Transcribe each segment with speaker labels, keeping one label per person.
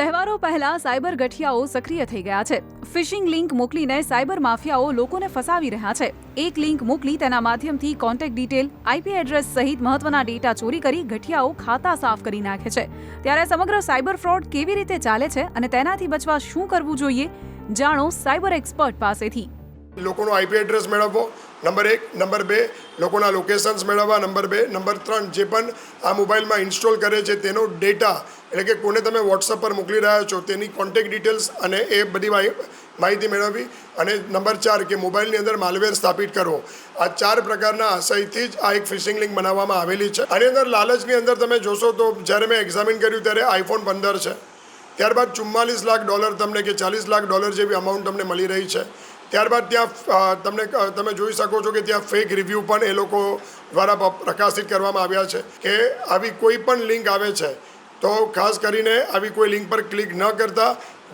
Speaker 1: તહેવારો પહેલા સાયબર ગઠિયાઓ સક્રિય થઈ ગયા છે. ફિશિંગ લિંક મોકલીને સાયબર માફિયાઓ લોકોને ફસાવી રહ્યા છે. એક લિંક મોકલી તેના માધ્યમથી કોન્ટેક્ટ ડિટેલ આઈપી એડ્રેસ સહિત મહત્વના ડેટા ચોરી કરી ગઠિયાઓ ખાતા સાફ કરી નાખે છે. ત્યારે સમગ્ર સાયબર ફ્રોડ કેવી રીતે ચાલે છે અને તેનાથી બચવા શું કરવું જોઈએ, જાણો સાયબર એક્સપર્ટ પાસેથી.
Speaker 2: લોકોનો આઈપી એડ્રેસ મેળવવો, નંબર એક, નંબર બે, લોકોના લોકેશન્સ મેળવવા, નંબર બે, નંબર ત્રણ, જે પણ આ મોબાઈલમાં ઇન્સ્ટોલ કરે છે, તેનો ડેટા એટલે કે કોને તમે વોટ્સઅપ પર મોકલી રહ્યા છો, તેની કોન્ટેક ડિટેલ્સ અને એ બધી માહિતી મેળવવી અને નંબર ચાર કે મોબાઈલની અંદર માલવેર સ્થાપિત કરવો. આ ચાર પ્રકારના આશયથી જ આ એક ફિશિંગ લિંક બનાવવામાં આવેલી છે. આની અંદર લાલચની અંદર તમે જોશો તો જ્યારે મેં એક્ઝામિન કર્યું ત્યારે આઈફોન પંદર છે. ત્યારબાદ ચુમ્માલીસ લાખ ડોલર તમને કે ચાલીસ લાખ ડોલર જેવી અમાઉન્ટ તમને મળી રહી છે. ત્યારબાદ ત્યાં તમને તમે જોઈ શકો છો કે ત્યાં ફેક રિવ્યૂ પણ એ લોકો દ્વારા પ્રકાશિત કરવામાં આવ્યા છે કે આવી કોઈ પણ લિંક આવે છે, તો ખાસ કરીને આવી કોઈ લિંક પર ક્લિક ન કરતા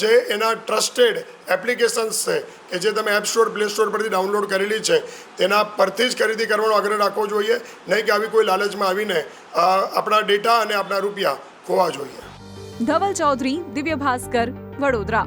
Speaker 2: જે એના ટ્રસ્ટેડ એપ્લિકેશન્સ છે, કે જે તમે એપ સ્ટોર પ્લે સ્ટોર પરથી ડાઉનલોડ કરેલી છે, તેના પરથી જ ખરીદી કરવાનો આગ્રહ રાખવો જોઈએ. નહીં કે આવી કોઈ લાલચમાં આવીને આપણા ડેટા અને આપણા રૂપિયા ખોવા જોઈએ.
Speaker 1: Dhaval Chaudhari, Divya Bhaskar, Vadodara.